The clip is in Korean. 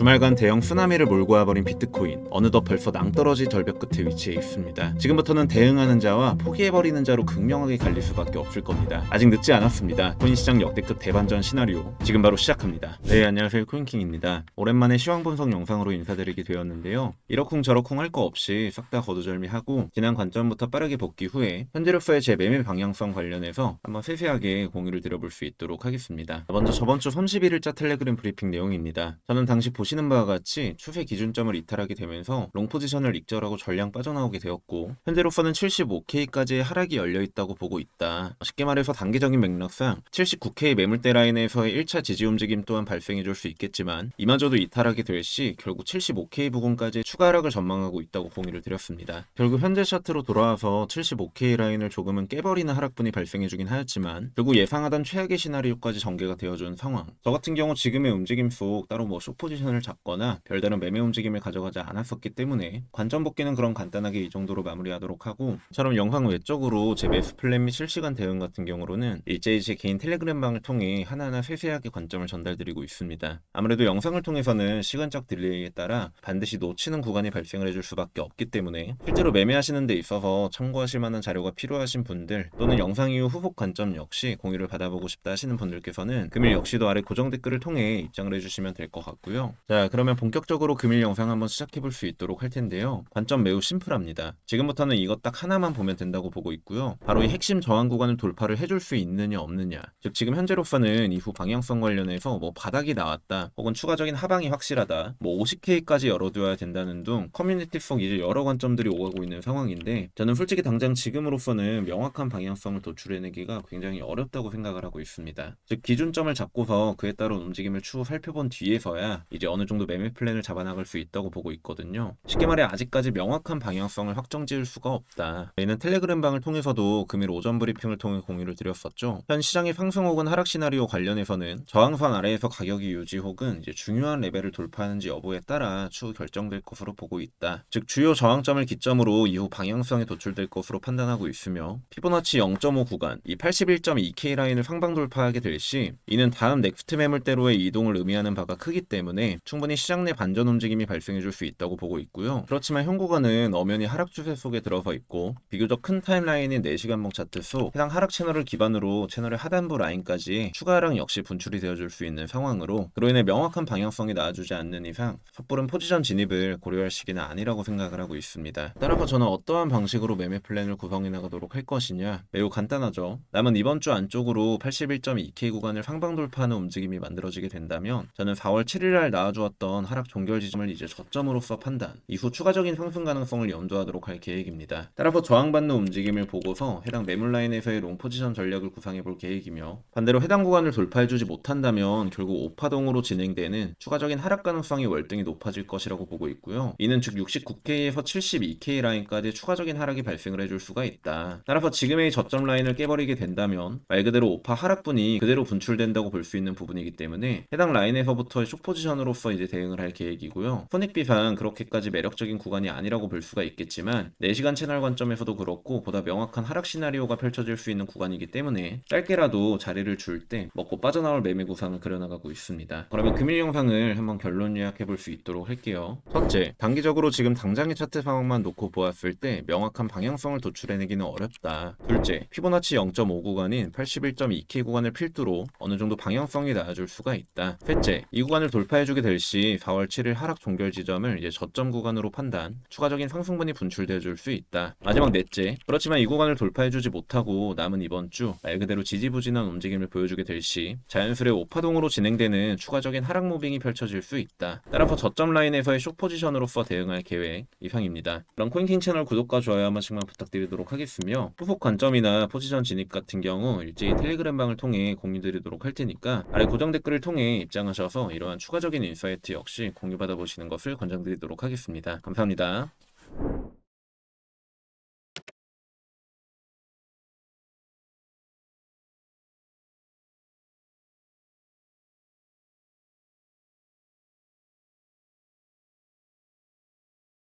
주말간 대형 쓰나미를 몰고 와버린 비트코인 어느덧 벌써 낭떠러지 절벽 끝에 위치해 있습니다. 지금부터는 대응하는 자와 포기해버리는 자로 극명하게 갈릴 수밖에 없을 겁니다. 아직 늦지 않았습니다. 코인 시장 역대급 대반전 시나리오 지금 바로 시작합니다. 네 안녕하세요 코인킹입니다. 오랜만에 시황 분석 영상으로 인사드리게 되었는데요. 이러쿵 저러쿵 할 거 없이 싹 다 거두절미하고 지난 관점부터 빠르게 복귀 후에 현재로서의 제 매매 방향성 관련해서 한번 세세하게 공유를 드려볼 수 있도록 하겠습니다. 먼저 저번 주 31일자 텔레그램 브리핑 내용입니다. 저는 당시 보시 는 바와 같이 추세 기준점을 이탈하게 되면서 롱 포지션을 익절하고 전량 빠져나오게 되었고 현재로서는 75K까지의 하락이 열려 있다고 보고 있다. 쉽게 말해서 단계적인 맥락상 79K 매물대 라인에서의 1차 지지 움직임 또한 발생해 줄 수 있겠지만 이마저도 이탈하게 될 시 결국 75K 부근까지 추가 하락을 전망하고 있다고 공유를 드렸습니다. 결국 현재 차트로 돌아와서 75K 라인을 조금은 깨버리는 하락분이 발생해 주긴 하였지만 결국 예상하던 최악의 시나리오까지 전개가 되어준 상황. 저 같은 경우 지금의 움직임 속 따로 뭐 숏포지션을 잡거나 별다른 매매 움직임을 가져가지 않았었기 때문에 관점 복귀는 그런 간단하게 이 정도로 마무리하도록 하고 저럼 영상 외적으로 제 매수 플랜 및 실시간 대응 같은 경우로는 일제히 제 개인 텔레그램 방을 통해 하나하나 세세하게 관점을 전달드리고 있습니다. 아무래도 영상을 통해서는 시간적 딜레이에 따라 반드시 놓치는 구간이 발생을 해줄 수밖에 없기 때문에 실제로 매매하시는 데 있어서 참고하실 만한 자료가 필요하신 분들 또는 영상 이후 후속 관점 역시 공유를 받아보고 싶다 하시는 분들께서는 금일 역시도 아래 고정 댓글을 통해 입장을 해주시면 될 것 같고요. 자 그러면 본격적으로 금일 영상 한번 시작해 볼 수 있도록 할 텐데요. 관점 매우 심플합니다. 지금부터는 이것 딱 하나만 보면 된다고 보고 있고요. 바로 이 핵심 저항 구간을 돌파를 해줄 수 있느냐 없느냐. 즉 지금 현재로서는 이후 방향성 관련해서 뭐 바닥이 나왔다 혹은 추가적인 하방이 확실하다 뭐 50K까지 열어둬야 된다는 등 커뮤니티 속 이제 여러 관점들이 오가고 있는 상황인데 저는 솔직히 당장 지금으로서는 명확한 방향성을 도출해내기가 굉장히 어렵다고 생각을 하고 있습니다. 즉 기준점을 잡고서 그에 따른 움직임을 추후 살펴본 뒤에서야 이제 어느 정도 매매 플랜을 잡아나갈 수 있다고 보고 있거든요. 쉽게 말해 아직까지 명확한 방향성을 확정 지을 수가 없다. 저희는 텔레그램 방을 통해서도 금일 오전 브리핑을 통해 공유를 드렸었죠. 현 시장의 상승 혹은 하락 시나리오 관련해서는 저항선 아래에서 가격이 유지 혹은 이제 중요한 레벨을 돌파하는지 여부에 따라 추후 결정될 것으로 보고 있다. 즉 주요 저항점을 기점으로 이후 방향성에 도출될 것으로 판단하고 있으며 피보나치 0.5 구간 이 81.2K 라인을 상방 돌파하게 될 시 이는 다음 넥스트 매물대로의 이동을 의미하는 바가 크기 때문에 충분히 시장 내 반전 움직임이 발생해 줄 수 있다고 보고 있고요. 그렇지만 현 구간은 엄연히 하락 추세 속에 들어서 있고 비교적 큰 타임라인인 4시간봉 차트 속 해당 하락 채널을 기반으로 채널의 하단부 라인까지 추가 하락 역시 분출이 되어줄 수 있는 상황으로 그로 인해 명확한 방향성이 나와주지 않는 이상 섣부른 포지션 진입을 고려할 시기는 아니라고 생각을 하고 있습니다. 따라서 저는 어떠한 방식으로 매매 플랜을 구성해 나가도록 할 것이냐 매우 간단하죠. 남은 이번 주 안쪽으로 81.2K 구간을 상방 돌파하는 움직임이 만들어지게 된다면 저는 4월 7일 날 나와 주었던 하락 종결 지점을 이제 저점으로서 판단 이후 추가적인 상승 가능성을 염두하도록 할 계획입니다. 따라서 저항받는 움직임을 보고서 해당 매물 라인에서의 롱 포지션 전략을 구상해 볼 계획이며 반대로 해당 구간을 돌파해주지 못한다면 결국 오파동으로 진행되는 추가적인 하락 가능성이 월등히 높아질 것이라고 보고 있고요. 이는 즉 69K에서 72K 라인까지 추가적인 하락이 발생을 해줄 수가 있다. 따라서 지금의 저점 라인을 깨버리게 된다면 말 그대로 오파 하락분이 그대로 분출된다고 볼 수 있는 부분이기 때문에 해당 라인에서부터의 숏 포지션으로 서 이제 대응을 할 계획이고요. 손익비상 그렇게까지 매력적인 구간이 아니라고 볼 수가 있겠지만 4시간 채널 관점에서도 그렇고 보다 명확한 하락 시나리오가 펼쳐질 수 있는 구간이기 때문에 짧게라도 자리를 줄 때 먹고 빠져나올 매매 구상을 그려나가고 있습니다. 그러면 금일 영상을 한번 결론 요약해 볼 수 있도록 할게요. 첫째, 단기적으로 지금 당장의 차트 상황만 놓고 보았을 때 명확한 방향성을 도출해내기는 어렵다. 둘째, 피보나치 0.5 구간인 81.2K 구간을 필두로 어느 정도 방향성이 나아줄 수가 있다. 셋째, 이 구간을 돌파해주게 될시 4월 7일 하락 종결 지점을 이제 저점 구간으로 판단, 추가적인 상승분이 분출되어 줄수 있다. 마지막 넷째, 그렇지만 이 구간을 돌파해주지 못하고 남은 이번 주 말 그대로 지지부진한 움직임을 보여주게 될 시 자연스레 오파동으로 진행되는 추가적인 하락 무빙이 펼쳐질 수 있다. 따라서 저점 라인에서의 숏 포지션으로서 대응할 계획 이상입니다. 그럼 코인킹 채널 구독과 좋아요 한 번씩만 부탁드리도록 하겠으며 후속 관점이나 포지션 진입 같은 경우 일제히 텔레그램 방을 통해 공유드리도록 할 테니까 아래 고정 댓글을 통해 입장하셔서 이러한 추가적인 인 사이트 역시 공유받아 보시는 것을 권장드리도록 하겠습니다. 감사합니다.